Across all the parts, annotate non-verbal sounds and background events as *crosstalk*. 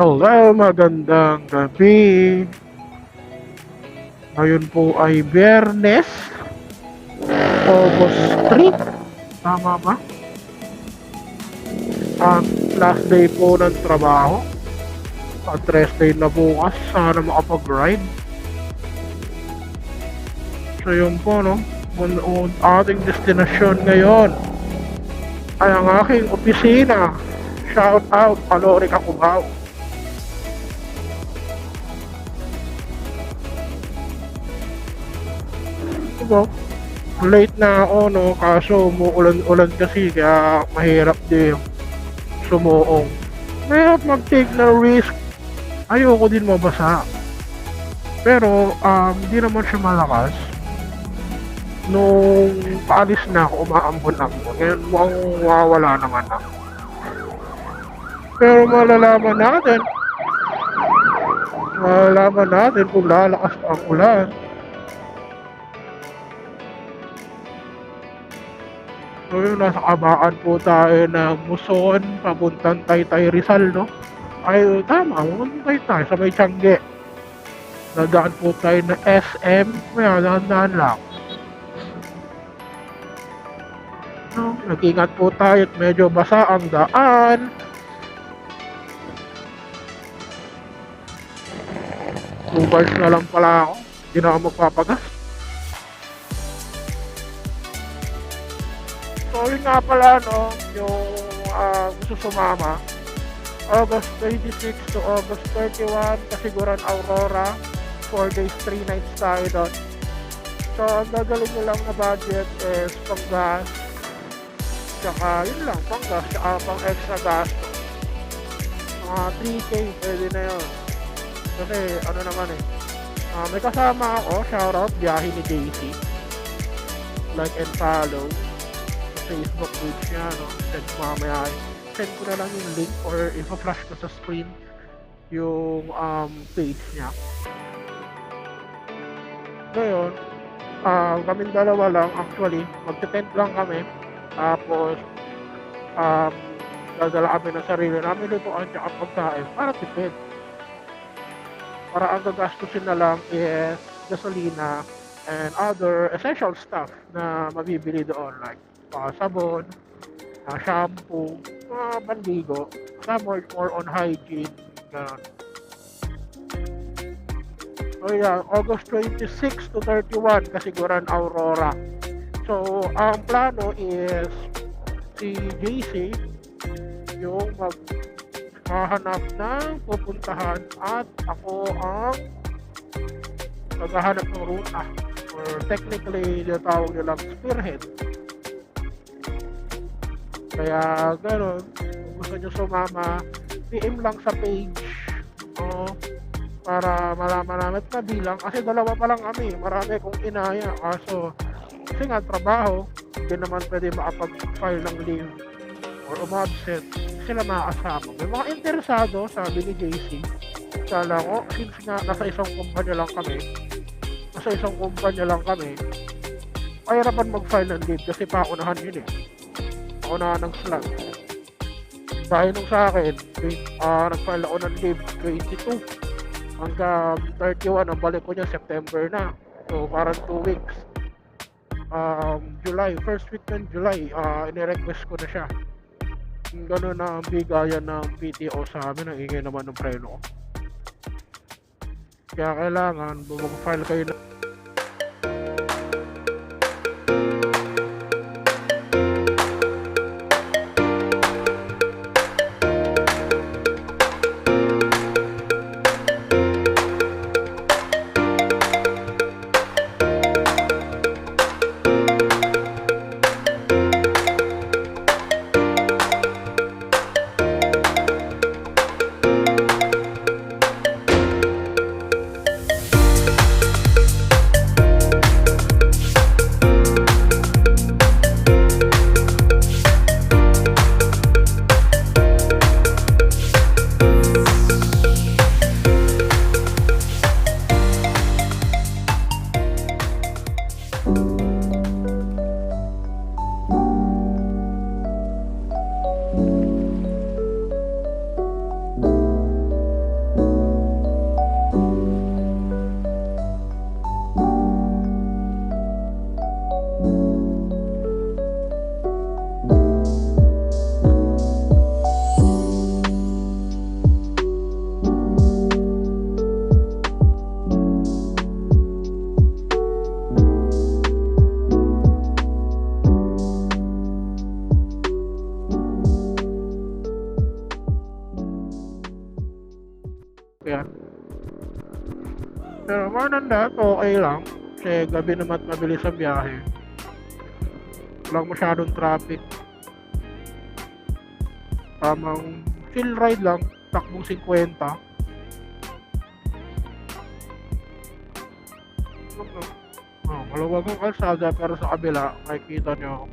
Hello, magandang gabi. Ngayon po ay Biyernes, August 3. Tama ba? Ang last day po ng trabaho. At rest day na bukas. Sana makapag-ride. So yun po, no? Ang ating destinasyon ngayon ay ang aking opisina. Shout out, Palorica Cubao. Diba? Late na ako, no? Kaso umuulan-ulan kasi kaya mahirap din sumuong. Mahirap mag-take na risk. Ayoko din mabasa. Pero, um, di naman siya malakas. Nung paalis na ako, umaambon-ambon. Ngayon, mukhang wawala naman ako. Pero malalaman natin, malalaman natin kung lalakas pa ang ulan. Yun, nasa kabaan po tayo ng Muson, papuntang Taytay Rizal, no? Ay, tama, papuntang Taytay, sa may Tiangge. Nadaan po tayo ng SM, kaya dahan-dahan lang. No, nag-ingat po tayo at medyo basa ang daan. Two bars na lang pala ako. Hindi na ako magpapagas. Yun nga pala, no, yung ah, gusto sumama. August 26 to August 31, kasiguran Aurora. 4 days, 3 nights tayo doon. So, ang gagaling nyo lang na budget is panggas. Tsaka, yun lang, panggas. Tsaka pang extra gas. Mga 3K, pwede na yun. Kasi, ano naman eh. ah, may kasama ako, shoutout, biyahe ni Daisy. Like and follow. Facebook page niya, no? Ko mamaya. Send ko na lang yung link or ipa-flash ko sa screen yung um, page niya. Ngayon, ah kaming dalawa lang actually, magte-tent lang kami. Tapos, um, dadala kami ng sarili namin lutuan tsaka pagkain para tipid. Para ang gagastusin na lang is gasolina and other essential stuff na mabibili doon like mga sabon, mga shampoo, mga bandigo, na more, more on hygiene, gano'n. So yeah, August 26 to 31, kasiguran Aurora. So, ang plano is si JC yung maghahanap ng pupuntahan at ako ang maghahanap ng ruta or technically yung tawag nilang spearhead. Kaya gano'n, kung gusto nyo sumama, PM lang sa page. O, para malaman namin na bilang. Kasi dalawa pa lang kami. Marami kong inaya. Kaso, kasi nga trabaho, hindi naman pwede makapag-file ng leave or umabsent. Sila makakasama. May mga interesado, sabi ni JC. Kala ko, since nga nasa isang kumpanya lang kami, nasa isang kumpanya lang kami, pahirapan mag-file ng leave kasi paunahan yun eh paunahan ng slot. Dahil nung sa akin, uh, nag-file ako ng leave 22 hanggang 31, ang balik ko niya September na. So, parang 2 weeks. Um, July, first week ng July, uh, inirequest ko na siya. Ganun na ang bigayan ng PTO sa amin, ang ingay naman ng preno ko. Kaya kailangan, mag-file kayo na Than that, okay lang. Kasi gabi naman mabilis ang biyahe. Walang masyadong traffic. Tamang chill ride lang. Takbong 50. Oh, maluwag ang kalsada pero sa kabila makikita nyo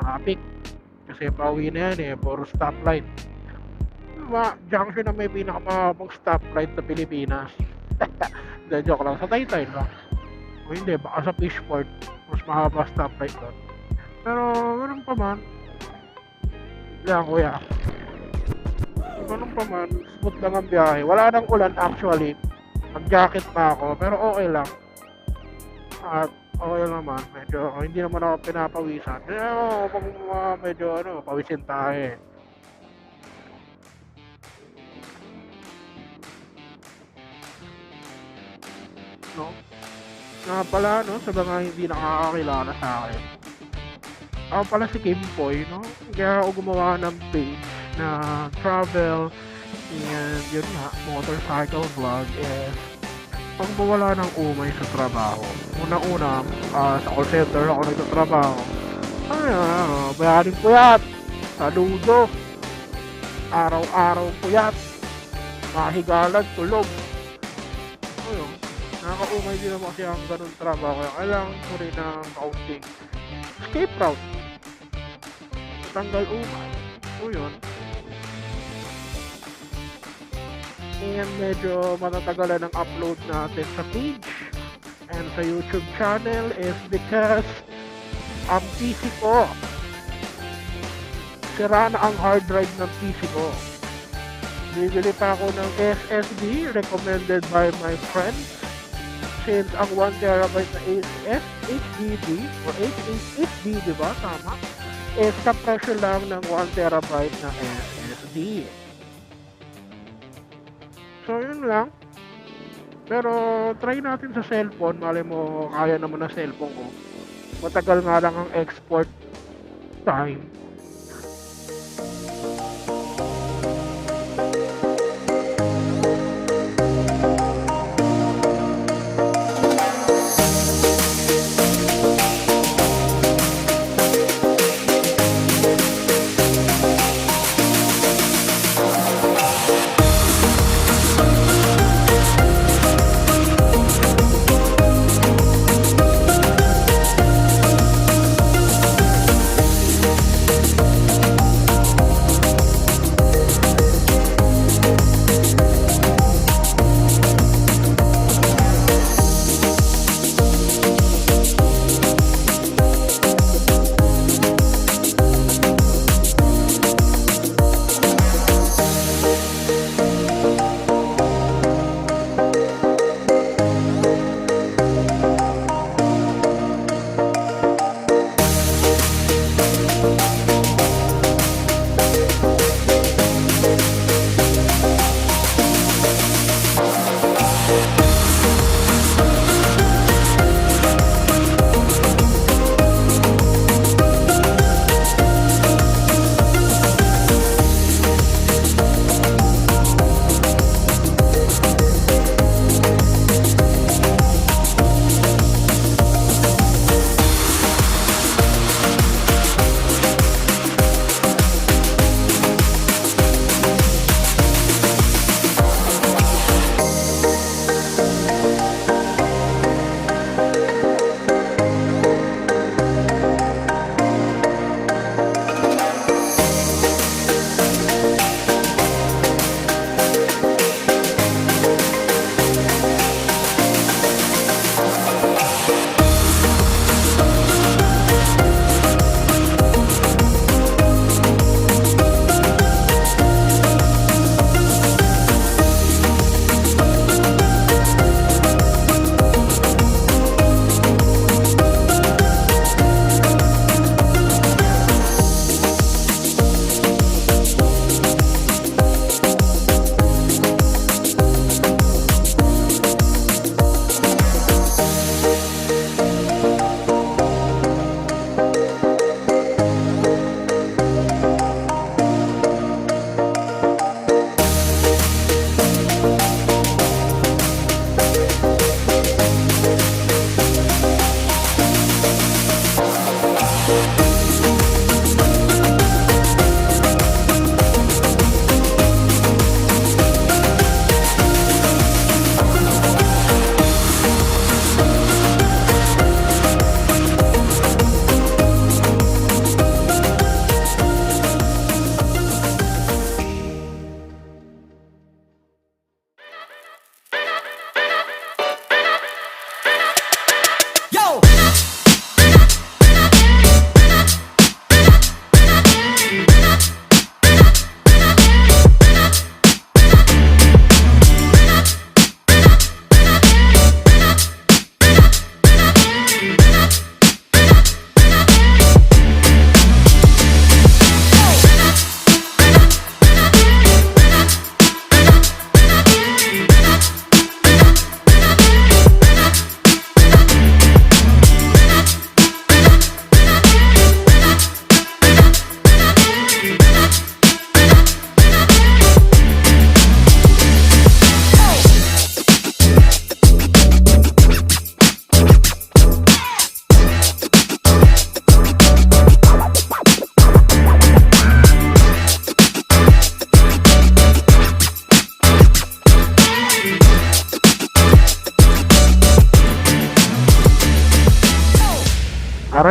traffic. Kasi pauwi na yan eh, puro stoplight. Diba, junction na may pinakamahabang stoplight sa Pilipinas. *laughs* Hindi, joke lang. Sa Taytay lang. O hindi, baka sa Fishport, mas mahaba stoplight doon. Pero, ganun pa man. Yan, kuya. Ganun pa man, smooth lang ang biyahe. Wala nang ulan actually. Nag-jacket pa ako, pero okay lang. At okay naman, medyo hindi naman ako pinapawisan. Ako, pag uh, medyo ano, pawisin tayo eh. Nga pala, no, sa mga hindi nakakakilala sa akin. Ako pala si Kim Poy, no? Kaya ako gumawa ng page na travel and yun nga, motorcycle vlog is pag mawala ng umay sa trabaho. Una-una, ah, sa call center ako nagtatrabaho. Ay, ah, bayarin ko yan. Saludo. Araw-araw ko yan. Mahigalan, tulog. Ayun. Nakakaumay din naman kasi ang ganun trabaho. Kaya kailangan ko rin ng kaunting escape route. Tanggal umay. O yun. and medyo matatagalan ang upload natin sa page and sa YouTube channel is because ang PC ko sira na ang hard drive ng PC ko bibili pa ako ng SSD recommended by my friends since ang 1 terabyte na S HDD or HDD di ba tama is sa presyo lang ng 1 terabyte na SSD So, yun lang. Pero, try natin sa cellphone. Mali mo, kaya naman ng cellphone ko. Matagal nga lang ang export time.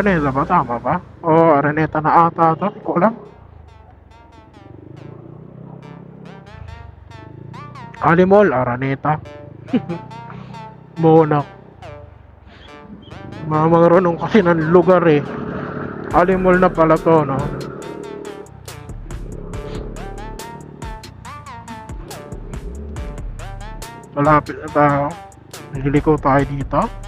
Araneta ba? Tama ba? O Araneta na ata to. Hindi ko alam. Alimol, Araneta. *laughs* Monak. Mga marunong kasi ng lugar eh. Alimol na pala to, no? Malapit na tayo. Nagliliko tayo dito.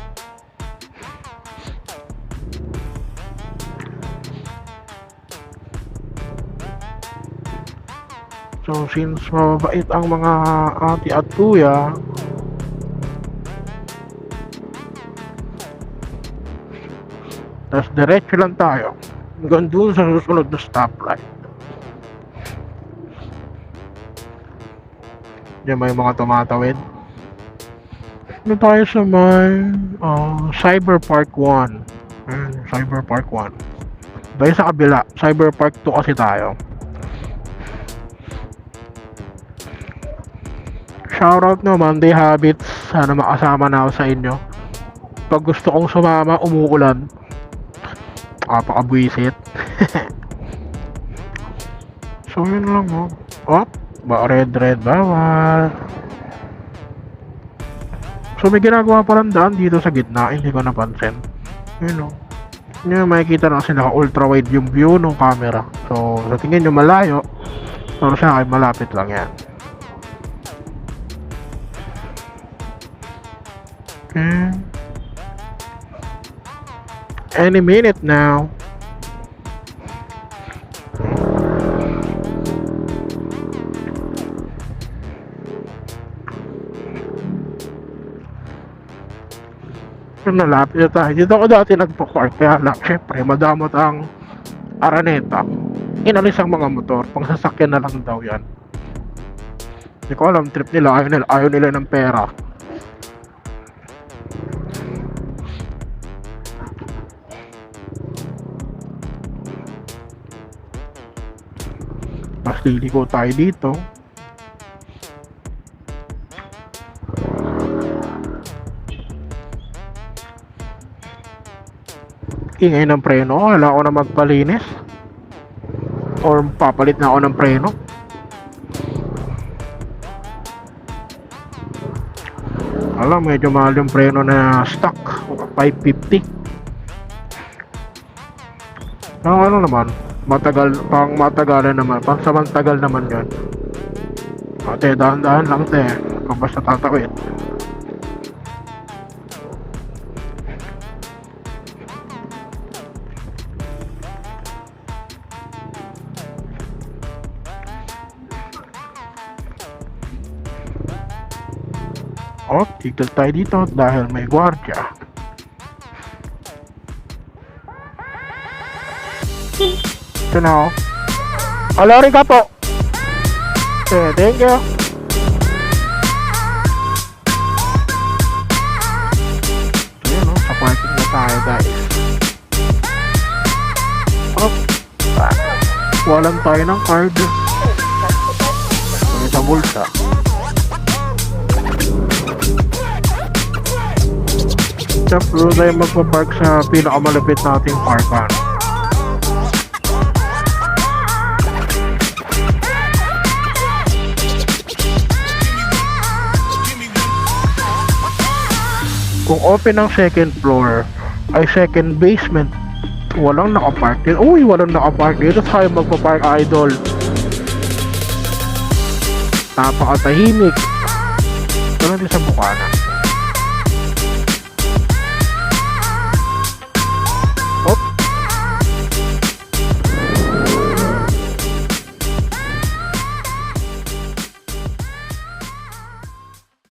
So, since mababait ang mga ate at kuya, tapos diretso lang tayo hanggang dun sa susunod na stoplight. Diyan may mga tumatawid. Ano tayo sa may uh, Cyber Park 1. Ayan, Cyber Park 1. Tayo sa kabila. Cyber Park 2 kasi tayo. Shoutout naman, Day Habits. Sana makasama na ako sa inyo. Pag gusto kong sumama, umuulan. Kapakabwisit. *laughs* so, yun lang, oh. Oh, ba red, red, bawal. So, may ginagawa pa lang daan dito sa gitna. Hindi ko napansin. Yun, oh. Yun, makikita na kasi naka ultra wide yung view ng camera. So, sa tingin nyo malayo. Pero sa akin, malapit lang yan. Okay. Any minute now. Nalapit na tayo. Dito ako dati nagpo-park. Kaya lang, syempre, madamot ang Araneta. Inalis ang mga motor. Pang sasakyan na lang daw yan. Hindi ko alam, trip nila. Ayaw nila, ayaw nila ng pera. Liliko tayo dito. Ingay ng preno. Wala ako na magpalinis. Or papalit na ako ng preno. Alam, medyo mahal yung preno na stock. 550. Ang ano naman, matagal, pang matagalan naman, pang samantagal naman yun. Ate, dahan-dahan lang te, kung basta tatawid. Oh, tigil tayo dito dahil may gwardya. Ito na oh. Alorin ka po. Okay, thank you. Yun oh, sa parking na tayo guys. Oh, walang tayo ng card. May sa bulsa. Siyempre, tayo magpa-park sa pinakamalapit nating parkan. Kung open ang second floor, ay second basement, walang nakapark din. Uy, walang nakapark dito. Tayo magpa-park idol. Napakatahimik. Ganun din sa Bukana.